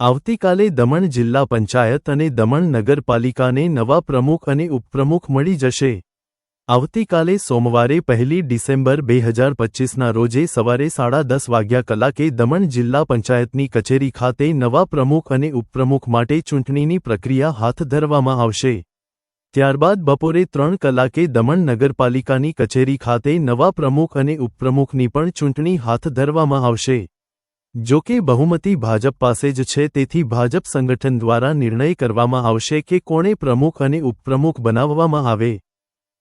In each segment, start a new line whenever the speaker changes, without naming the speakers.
આવતીકાલે દમણ જિલ્લા પંચાયત અને દમણ નગરપાલિકાને નવા પ્રમુખ અને ઉપપ્રમુખ મળી જશે. આવતીકાલે સોમવારે પહેલી ડિસેમ્બર બે હજાર પચ્ચીસના રોજે સવારે સાડા દસ વાગ્યા કલાકે દમણ જિલ્લા પંચાયતની કચેરી ખાતે નવા પ્રમુખ અને ઉપપ્રમુખ માટે ચૂંટણીની પ્રક્રિયા હાથ ધરવામાં આવશે. ત્યારબાદ બપોરે ત્રણ કલાકે દમણ નગરપાલિકાની કચેરી ખાતે નવા પ્રમુખ અને ઉપપ્રમુખની પણ ચૂંટણી હાથ ધરવામાં આવશે. જો કે બહુમતી ભાજપ પાસે જ છે, તેથી ભાજપ સંગઠન દ્વારા નિર્ણય કરવામાં આવશે કે કોણે પ્રમુખ અને ઉપપ્રમુખ બનાવવામાં આવે.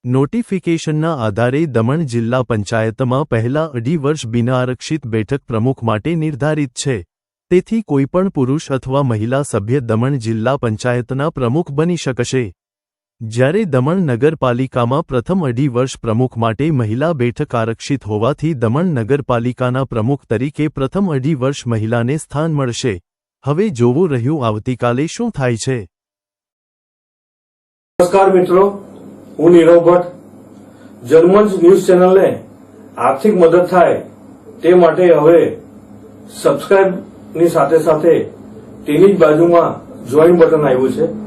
નોટિફિકેશનના આધારે દમણ જિલ્લા પંચાયતમાં પહેલા અઢી વર્ષ બિનઆરક્ષિત બેઠક પ્રમુખ માટે નિર્ધારિત છે. તેથી કોઈપણ પુરુષ અથવા મહિલા સભ્ય દમણ જિલ્લા પંચાયતના પ્રમુખ બની શકશે. જ્યારે દમણ નગરપાલિકામાં પ્રથમ અઢી વર્ષ પ્રમુખ માટે મહિલા બેઠક આરક્ષિત હોવાથી દમણ નગરપાલિકાના પ્રમુખ તરીકે પ્રથમ અઢી વર્ષ મહિલાને સ્થાન મળશે. હવે જોવું રહ્યું આવતીકાલે શું થાય છે.
નમસ્કાર મિત્રો, હું નીરવ ભટ્ટ. જર્મન્સ ન્યૂઝ ચેનલને આર્થિક મદદ થાય તે માટે હવે સબસ્ક્રાઇબની સાથે સાથે તેની જ બાજુમાં જોઈન બટન આવ્યું છે.